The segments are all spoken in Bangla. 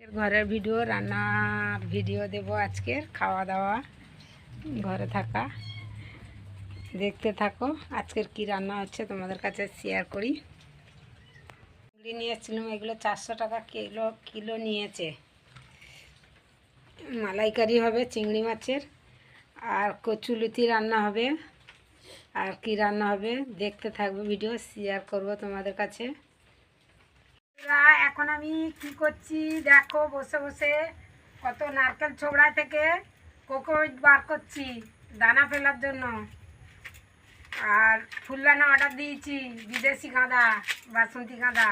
ঘরের ভিডিও রান্নার ভিডিও দেব আজকের, খাওয়া দাওয়া, ঘরে থাকা। দেখতে থাকো আজকের কি রান্না হচ্ছে, তোমাদের কাছে শেয়ার করি। চিংড়ি নিয়ে এসেছিলাম এগুলো চারশো টাকা কিলো কিলো নিয়েছে। মালাইকারি হবে, চিংড়ি মাছের, আর কচুলুতি রান্না হবে। আর কি রান্না হবে, দেখতে থাকবে, ভিডিও শেয়ার করব তোমাদের কাছে। এখন আমি কি করছি? দেখো, বসে বসে কত নারকেল ছোবড়া থেকে কোকোইট বার করছি দানা ফেলার জন্য। আর ফুলদানা অর্ডার দিয়েছি, বিদেশি গাঁদা, বাসন্তী গাঁদা।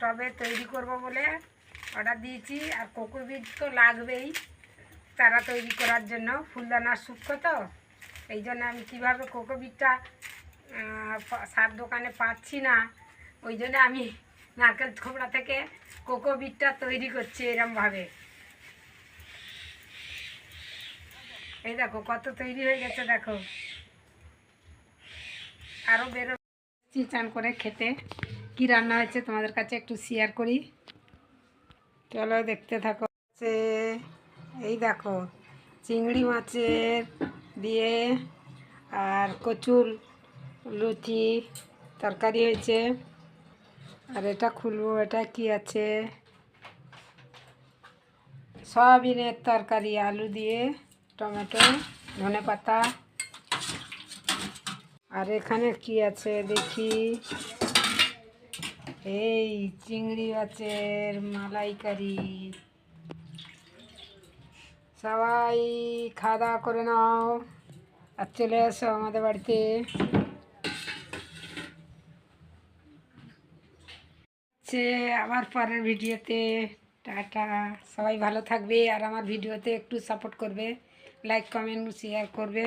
টবে তৈরি করব বলে অর্ডার দিয়েছি। আর কোকোবিট তো লাগবেই তারা তৈরি করার জন্য, ফুলদানার শুক্তো তো। এই জন্য আমি কীভাবে কোকোবিটটা সার দোকানে পাচ্ছি না, ওই জন্য আমি নারকেল থোবড়া থেকে কোকো বিটটা তৈরি করছি এরমভাবে। এই দেখো, কত তৈরি হয়ে গেছে, দেখো। আরও বেরো চান করে খেতে। কি রান্না হয়েছে তোমাদের কাছে একটু শেয়ার করি। চলো দেখতে থাকো। এই দেখো, চিংড়ি মাছের দিয়ে আর কচুর লুচি তরকারি হয়েছে। আর এটা খুলবো, এটা কি আছে? সয়াবিনের তরকারি, আলু দিয়ে, টমেটো, ধনে পাতা। আর এখানে কি আছে দেখি? এই চিংড়ি মাছের মালাইকারি। সবাই খাওয়া দাওয়া করে নাও। আর চলে এসো আমাদের বাড়িতে। হচ্ছে আমার পরের ভিডিওতে, টাটা। সবাই ভালো থাকবে আর আমার ভিডিওতে একটু সাপোর্ট করবে লাইক কমেন্ট শেয়ার করবে।